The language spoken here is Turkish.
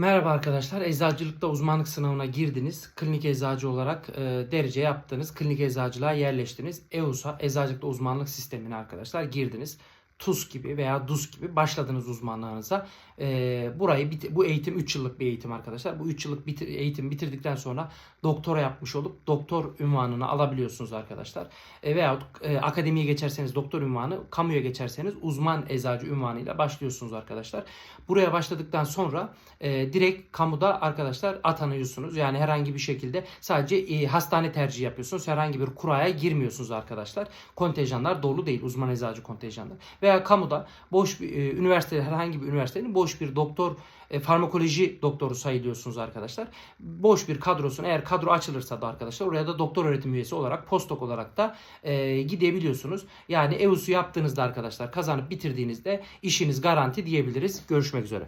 Merhaba arkadaşlar. Eczacılıkta uzmanlık sınavına girdiniz. Klinik eczacı olarak e, derece yaptınız. Klinik eczacılığa yerleştiniz. EUS'a eczacılıkta uzmanlık sistemine arkadaşlar girdiniz. TUS gibi veya DUS gibi başladınız uzmanlığınıza. E, burayı bit- bu eğitim 3 yıllık bir eğitim arkadaşlar. Bu 3 yıllık bitir- eğitim bitirdikten sonra doktora yapmış olup doktor ünvanını alabiliyorsunuz arkadaşlar. E, veyahut e, akademiye geçerseniz doktor ünvanı, kamuya geçerseniz uzman eczacı ünvanıyla başlıyorsunuz arkadaşlar. Buraya başladıktan sonra e, direkt kamuda arkadaşlar atanıyorsunuz. Yani herhangi bir şekilde sadece e, hastane tercihi yapıyorsunuz. Herhangi bir kuraya girmiyorsunuz arkadaşlar. Kontenjanlar dolu değil uzman eczacı kontenjanlar. Veya kamuda boş bir e, üniversite herhangi bir üniversitenin boş bir doktor e, farmakoloji doktoru sayılıyorsunuz arkadaşlar. Boş bir kadrosun eğer kadro açılırsa da arkadaşlar oraya da doktor öğretim üyesi olarak postdoc olarak da e, gidebiliyorsunuz. Yani EUS'u yaptığınızda arkadaşlar kazanıp bitirdiğinizde işiniz garanti diyebiliriz. Görüşmek üzere.